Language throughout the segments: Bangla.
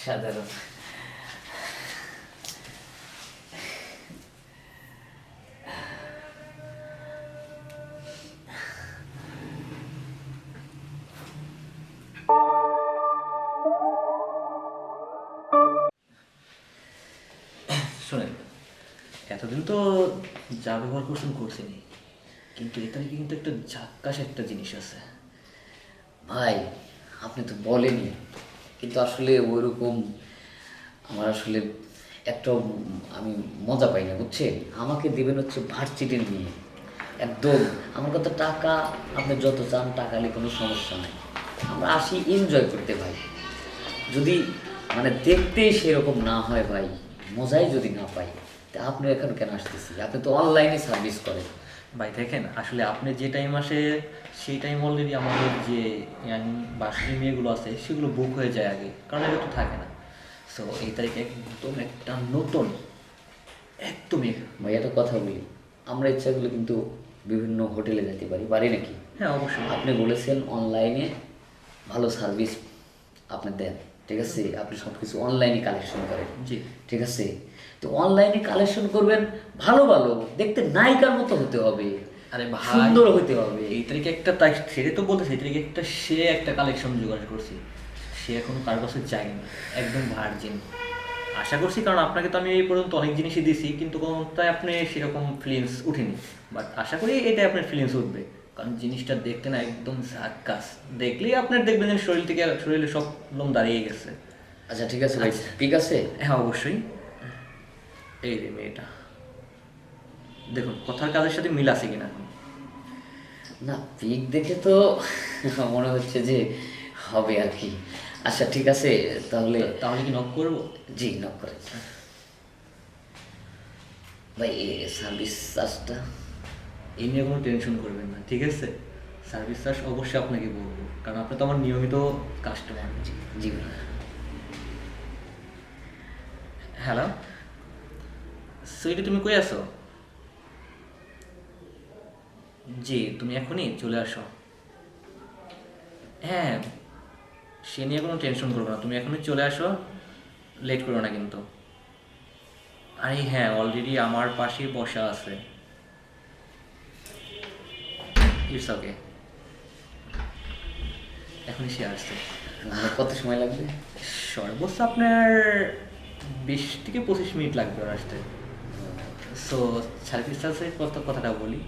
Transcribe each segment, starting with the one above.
অসাধারণ শোনেন, এতদিন তো যা ব্যবহার করছেন করছেনই। কিন্তু এটা কিন্তু একটা ঝাক্কাস একটা জিনিস আছে। ভাই, আপনি তো বলেনি কিন্তু আসলে ওইরকম আমার আসলে একটা আমি মজা পাই না বুঝছেন আমাকে দেবেন হচ্ছে ভার্সিটি নিয়ে একদম। আমার কথা টাকা, আপনি যত চান টাকা নিয়ে কোনো সমস্যা নাই। আমরা আসি এনজয় করতে ভাই। যদি মানে দেখতে সেরকম না হয় ভাই, মজাই যদি না পাই, তা আপনি এখন কেন আসতেছি আপনি তো অনলাইনে সার্ভিস করেন। ভাই দেখেন আসলে আপনি যে টাইম আসে সেই টাইম অলরেডি আমাদের যে ইয়াং বাসী মেয়েগুলো আছে সেগুলো বুক হয়ে যায় আগে কারণ এটা তো থাকে না। সো এই তারিখে একদম একটা নতুন একদমই ভাই একটা কথা বলি। আমরা ইচ্ছাগুলো কিন্তু বিভিন্ন হোটেলে যেতে পারি পারি নাকি? হ্যাঁ অবশ্যই। আপনি বলেছেন অনলাইনে ভালো সার্ভিস আপনি দেন। ঠিক আছে? আপনি সব কিছু অনলাইনে কালেকশন করেন ঠিক আছে? তো অনলাইনে কালেকশন করবেন ভালো ভালো। দেখতে নায়িকার মতো হতে হবে। আরে সুন্দর হতে হবে। এই তারিখে একটা তাই সেটা তো বলতে সেই তারিখে একটা সে একটা কালেকশন জোগাড় করছি। সে এখনও কার কাছে যায়নি একদম ভার্জিন আশা করছি কারণ আপনাকে তো আমি এই পর্যন্ত অনেক জিনিসই দিছি কিন্তু কোনোটাই আপনি সেরকম ফিলিংস উঠেনি। বাট আশা করি এটাই আপনার ফিলিংস উঠবে। কারণ জিনিসটা দেখতে না একদম ঝাক্কাস দেখলেই আপনার দেখবেন যে শরীর থেকে শরীরে সব লোম দাঁড়িয়ে গেছে। আচ্ছা ঠিক আছে ভাই। ঠিক আছে? হ্যাঁ অবশ্যই। এই রে মেয়েটা। দেখুন কথার কাজের সাথে মিল আছে কিনা এখন? না পিক দেখে তো মনে হচ্ছে যে হবে আর কি। আচ্ছা ঠিক আছে তাহলে তাহলে কি নক করব? জি নক করেন ভাই সার্ভিস চার্জটা এই নিয়ে কোনো টেনশন করবেন না ঠিক আছে? সার্ভিস চার্জ অবশ্যই আপনাকে বলব কারণ আপনি তো আমার নিয়মিত কাস্টমার জি হ্যালো সুইটি তুমি কই আছো? জি তুমি এখনই চলে আসো। হ্যাঁ সে নিয়ে কোনো টেনশন করব না তুমি এখনই চলে আসো। লেট করো না কিন্তু। আরে হ্যাঁ অলরেডি আমার পাশেই বসা আছে। ইটস ওকে এখনই সে আসছে। কত সময় লাগবে? সর্বোচ্চ আপনার বিশ থেকে পঁচিশ মিনিট লাগবে ওর আসতে। সো সার্ভিস চার্জের কথা কথাটা বলি।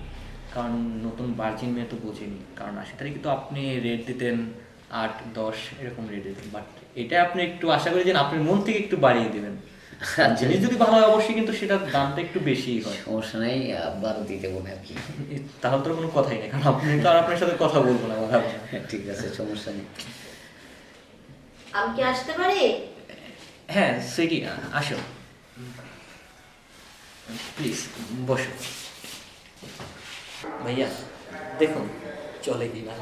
কারণ নতুন বার্জিন মেয়ে তো বুঝিনি। কারণ আশি তারিখে তো আপনি রেট দিতেন আট দশ এরকম রেট দিতেন। বাট এটা আপনি একটু আশা করি যে আপনি মন থেকে একটু বাড়িয়ে দেবেন। জিনিস যদি ভালো হয় অবশ্যই কিন্তু সেটার দামটা একটু বেশি হয়। সমস্যা নেই বারো দিতে বলে আর কি। তাহলে তো কোনো কথাই নেই কারণ আপনি তো আর আপনার সাথে কথা বলব না কথা ঠিক আছে সমস্যা নেই। আমি কি আসতে পারি? হ্যাঁ সেটি আসো। প্লিজ বসো। ভাইয়া দেখুন চলে কি না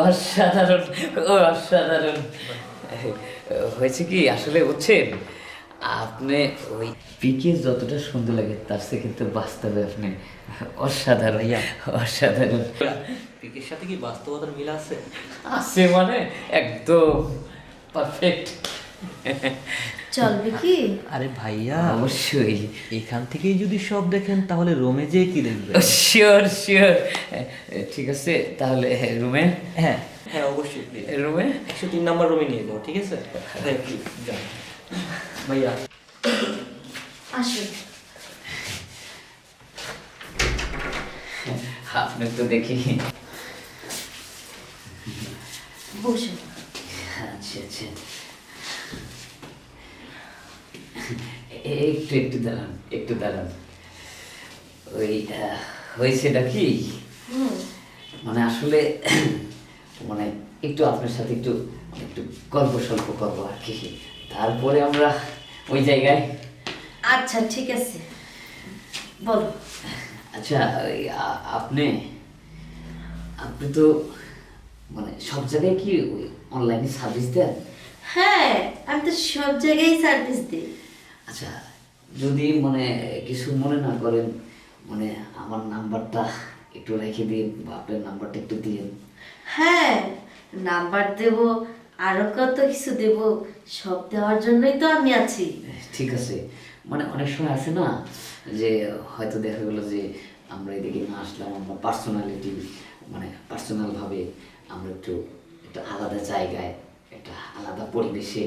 অসাধারণ অসাধারণ। হয়েছে কি আসলে বুঝছেন আপনি ওই পিকে যতটা সুন্দর লাগে তার সে কিন্তু বাস্তবে আপনি অসাধারণ অসাধারণ। পিকের সাথে কি বাস্তবতার মিল আছে? আছে মানে একদম পারফেক্ট চলবে কি আরে ভাইয়া অবশ্যই। এখান থেকেই যদি সব দেখেন তাহলে রোমে যেয়ে কি দেখবে শিওর শিওর ঠিক আছে তাহলে রুমে? হ্যাঁ। হ্যাঁ অবশ্যই রুমে? একশো তিন নাম্বার রুমে নিয়ে যাও ঠিক আছে? হ্যাঁ ভাইয়া। আসুন আপনি তো দেখি। আচ্ছা আচ্ছা। একটু একটু দাঁড়ান একটু দাঁড়ান। ওই হয়েছেটা কি? মানে আসলে মানে একটু আপনার সাথে একটু একটু গল্প সল্প করব আর কি। তারপরে আমরা ওই জায়গায় আচ্ছা ঠিক আছে। বলো। আচ্ছা আপনি আপনি তো মানে সব জায়গায় কি অনলাইনে সার্ভিস দেন? হ্যাঁ আমি তো সব জায়গায় সার্ভিস দিই। আচ্ছা যদি মানে কিছু মনে না করেন মানে আমার নাম্বারটা একটু রেখে দিন বা আপনার নাম্বারটা একটু দিন হ্যাঁ নাম্বার দেব আরও কত কিছু দেব সব দেওয়ার জন্যই তো আমি আছি। ঠিক আছে। মানে অনেক সময় আছে না যে হয়তো দেখা গেলো যে আমরা এদিকে না আসলাম আমরা পার্সোনালিটি মানে পার্সোনালভাবে আমরা একটু একটা আলাদা জায়গায় একটা আলাদা পরিবেশে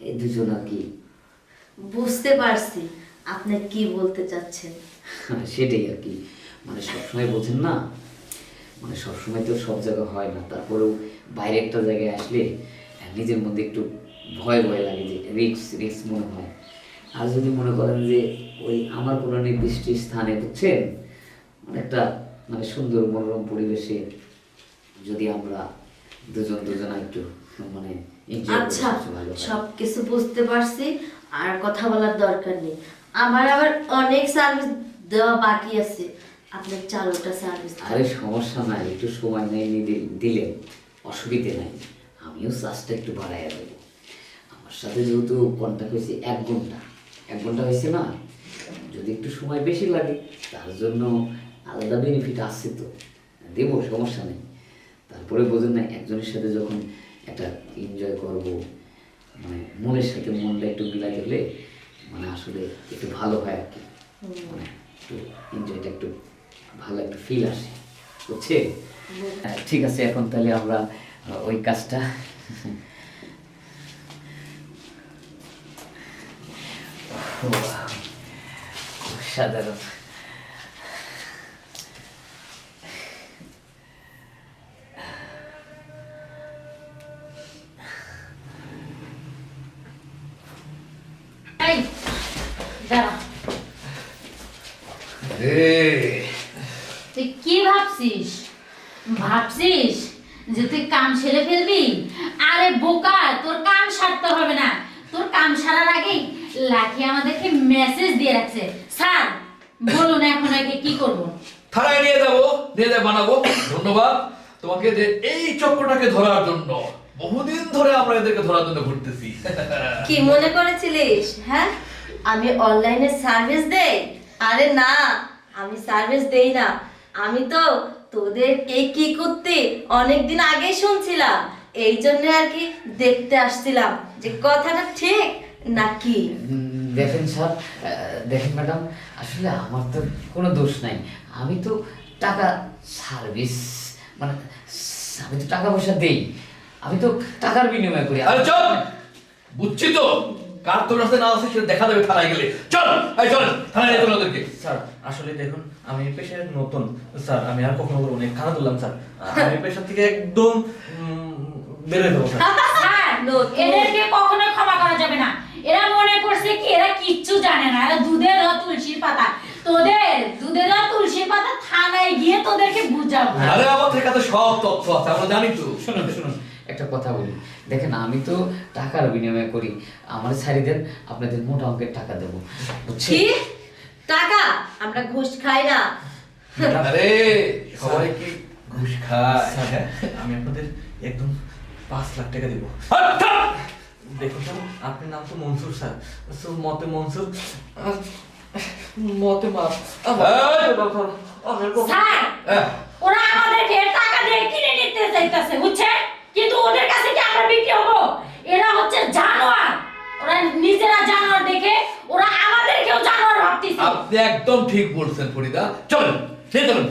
এই দুজন আর কি বুঝতে পারছি আপনি কি বলতে চাচ্ছেন। সেটাই আর কি। মানে সবসময় বোঝেন না মানে সবসময় তো সব জায়গা হয় না। তারপরেও বাইরে একটা জায়গায় আসলে নিজের মধ্যে একটু ভয় ভয় লাগে যে রিক্স রিক্স মনে হয়। আর যদি মনে করেন যে ওই আমার কোনো নির্দিষ্ট স্থানে বুঝছেন? মানে একটা মানে সুন্দর মনোরম পরিবেশে যদি আমরা দুজন দুজনা একটু মানে আচ্ছা সব কিছু বুঝতে পারছি। আর কথা বলার দরকার নেই। আমার আবার অনেক সার্ভিস দেওয়া বাকি আছে। আপনার চারোটা সার্ভিস আরে সমস্যা নাই, একটু সময় নেই দিলে অসুবিধে নাই। আমিও চার্জটা একটু বাড়াইয়া দেবো। আমার সাথে যেহেতু কন্ট্যাক্ট হয়েছে এক ঘণ্টা। এক ঘণ্টা হয়েছে না? যদি একটু সময় বেশি লাগে, তার জন্য আলাদা বেনিফিট আসছে তো। দেবো, সমস্যা নেই। তারপরে বোঝেন না, একজনের সাথে যখন একটা এনজয় করব মানে মনের সাথে মনটা একটু মিলাই হলে মানে আসলে একটু ভালো হয় আর কি। মানে একটু এনজয়টা একটু ভালো একটা ফিল আসে। বুঝছে। ঠিক আছে এখন তাহলে আমরা ওই কাজটা সাধারণ। তুই কি ভাবছিস? ভাবছিস যে তুই কাম সেরে ফেলবি? আরে বোকা তোর কাম সারতে হবে না। তোর কাম সারার আগেই লাঠি আমাদেরকে মেসেজ দিয়ে রাখছে। স্যার বলুন এখন আগে কি করব? থানায় নিয়ে যাব নিয়ে যা বানাবো। ধন্যবাদ তোমাকে যে এই চক্রটাকে ধরার জন্য। বহুদিন ধরে আমরা এদেরকে ধরার জন্য ঘুরতেছি। কি মনে করেছিলিস হ্যাঁ? আমি অনলাইনে সার্ভিস দেই? আরে না আমি সার্ভিস দেই না। আমি তো তোদের কে কি করতে অনেকদিন আগেই শুনছিলাম। এই জন্য আর কি দেখতে আসছিলাম। যে কথাটা ঠিক নাকি? দেখেন স্যার দেখেন ম্যাডাম আসলে আমার তো কোনো দোষ নাই। আমি তো টাকা সার্ভিস মানে আমি তো টাকা পয়সা দেই। আমি তো টাকার বিনিময় করি। আরে চল বুঝছি তো। কার তোর রাস্তায় না আছে সেটা দেখা যাবে থানায় গেলে। চল এই চল থানায় ওদেরকে। স্যার আসলে দেখুন আমি এই পেশায় নতুন। স্যার আমি আর কখনো না খানা তুললাম স্যার। আমি পেশা থেকে একদম বেরোয় স্যার। এদেরকে কখনোই ক্ষমা করা যাবে না। এরা মনে করছে কি এরা কিচ্ছু জানে না। এরা দুধের রস তুলসীর পাতা। তোদের দুধের রস তুলসীর পাতা থানায় গিয়ে তোদেরকে বুঝাবো। আরে আমাদের কাছে সব তথ্য আছে আমরা জানি তো। শুনুন শুনুন একটা কথা বলি। দেখেন আমি তো টাকার বিনিময় করি। আমার ছাড়ি দেন আপনাদের মোটা অঙ্কের টাকা দেবো। বুঝছি টাকা? আমরা ঘুষ খাই না। আরে সবাই কি ঘুষ খায়? আমি আপনাদের একদম পাঁচ লাখ টাকা দেবো! দেখুন স্যার আপনার নাম তো মনসুর স্যার। তো মতে মনসুর মতে মাপ স্যার! আপনি একদম ঠিক বলছেন ফরিদা। চল নিয়ে চলুন